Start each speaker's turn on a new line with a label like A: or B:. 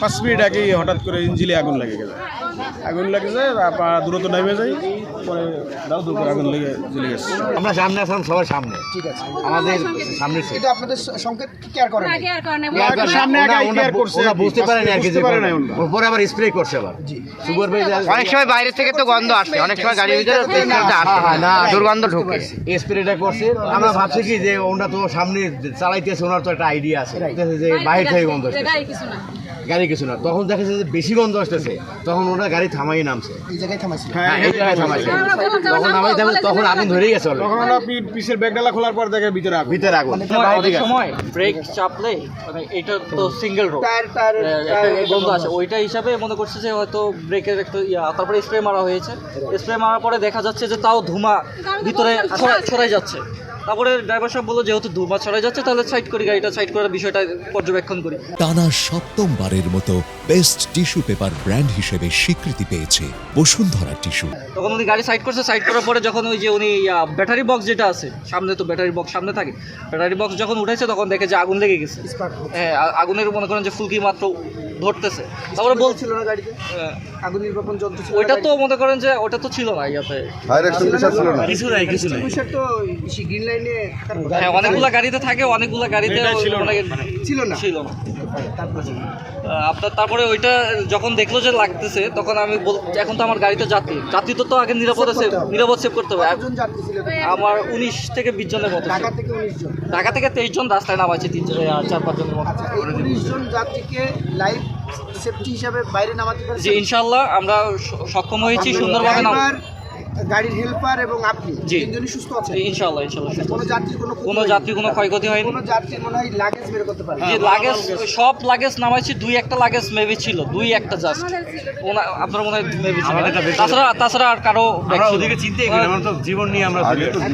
A: পাঁচ মিনিট আগেই হঠাৎ করে ইঞ্জিলে আগুন লেগে গেছে আগুন লেগে যায় তারপর দ্রুত নেমে যাই পরে দাও দুপুর আগুন লেগে জ্বলে গেছে।
B: আমরা সামনে আসলাম সবার সামনে।
C: ঠিক আছে।
B: আমাদের সামনে
C: এটা আপনাদের সংকেত কেয়ার করেন
D: আগে
B: কেয়ার করে না,
A: সামনে আগে কেয়ার করছে।
B: ওরা বুঝতে পারে না আর
A: পারে না।
B: ওপরে আবার স্প্রে করছে আবার। সুপারভাইজার
E: অনেক সময় বাইরে থেকে তো গন্ধ আসছে অনেক সময় গাড়ির ভিতরে আসে।
B: হ্যাঁ, না,
E: দুর্গন্ধ ঢোকে।
B: স্প্রেটা করছে। আমরা ভাবছি কি যে ওনারা তো সামনে চালাইতেছে ওনার তো একটা আইডিয়া আছে। যে বাইরে থেকে গন্ধ আসতেছে।
D: গাড়ি কিছু না।
B: গাড়ি কিছু না। তখন দেখেছে যে বেশি গন্ধ আসতেছে। তখন ওরা গাড়ি থামাই নামছে।
C: এই জায়গায়
B: হ্যাঁ এই জায়গায় থামাইছে। তখন নামাই থামে তখন আগুন ধরেই গেছে
A: তখন পি- পিছের ব্যাগডালা খোলার পর দেখে ভিতরে আগুন।
B: ভিতরে আগুন।
F: সময় ব্রেক চাপলে মানে এটা তো সিঙ্গেল রোড গন্ধ আছে ওইটা হিসাবে মনে করছে যে হয়তো ব্রেকের একটা ইয়া তারপরে স্প্রে মারা হয়েছে। স্প্রে মারার পরে দেখা যাচ্ছে যে তাও ধুমা ভিতরে ছড়াই যাচ্ছে। তারপরে ড্রাইভার সাহেব বলল যেহেতু ধুমা ছড়াই যাচ্ছে তাহলে সাইড করি গাড়িটা সাইড করার বিষয়টা পর্যবেক্ষণ করি।
G: টানা সপ্তমবারের মতো বেস্ট টিস্যু পেপার ব্র্যান্ড হিসেবে স্বীকৃতি পেয়েছে বসুন্ধরা টিস্যু
F: তখন উনি গাড়ি সাইড করছে সাইড করার পরে যখন ওই যে উনি ব্যাটারি বক্স যেটা আছে সামনে তো ব্যাটারি বক্স সামনে থাকে ব্যাটারি বক্স যখন উঠেছে তখন দেখে যে আগুন লেগে গেছে। হ্যাঁ আগুনের মনে করেন যে ফুলকি মাত্র ধরতেছে। তারপরে বলছিল
C: ছিল না গাড়িতে? আগুন নির্বাপন যন্ত্র ছিল
F: ওইটা তো মনে করেন যে ওটা তো ছিল না ইয়াতে।
B: কিছু নাই কিছু নাই।
C: তো গ্রিন কথা।
F: হ্যাঁ অনেকগুলা গাড়িতে থাকে অনেকগুলা গাড়িতে
A: ছিল না।
F: মানে
C: ছিল না।
F: ছিল আপনার তারপরে ওইটা যখন দেখল যে লাগতেছে তখন আমি বল এখন তো আমার গাড়িতে যাত্রী। যাত্রী তো তো আগে নিরাপদে সেভ নিরাপদ সেভ করতে হবে। আমার উনিশ থেকে বিশ জনের মতো
C: ঢাকা থেকে
F: তেইশ জন রাস্তায় নামাইছে তিন চার পাঁচ জনের মতো।
C: আচ্ছা উনিশ জন যাত্রীকে সেফটি হিসাবে বাইরে নামাতে
F: জি
C: পারছেন
F: ইনশাল্লাহ আমরা সক্ষম হয়েছি সুন্দরভাবে নাম
C: গাড়ির হেল্পার এবং আপনি
F: জি।
C: তিনজনই সুস্থ আছেন?
F: ইনশাল্লাহ ইনশাআল্লাহ সুস্থ
C: কোনো। যাত্রীর কোনো
F: কোনো যাত্রী কোনো ক্ষয়ক্ষতি হয়নি।
C: কোনো যাত্রীর মনে হয় লাগেজ বের করতে পারে
F: জি লাগেজ সব লাগেজ নামাইছি দুই একটা লাগেজ মেবি ছিল দুই একটা জাস্ট আপনার মনে হয় মেবি ছিল। তাছাড়া তাছাড়া আর কারও
B: আমরা ওদিকে চিন্তাই করি আমরা তো জীবন নিয়ে আমরা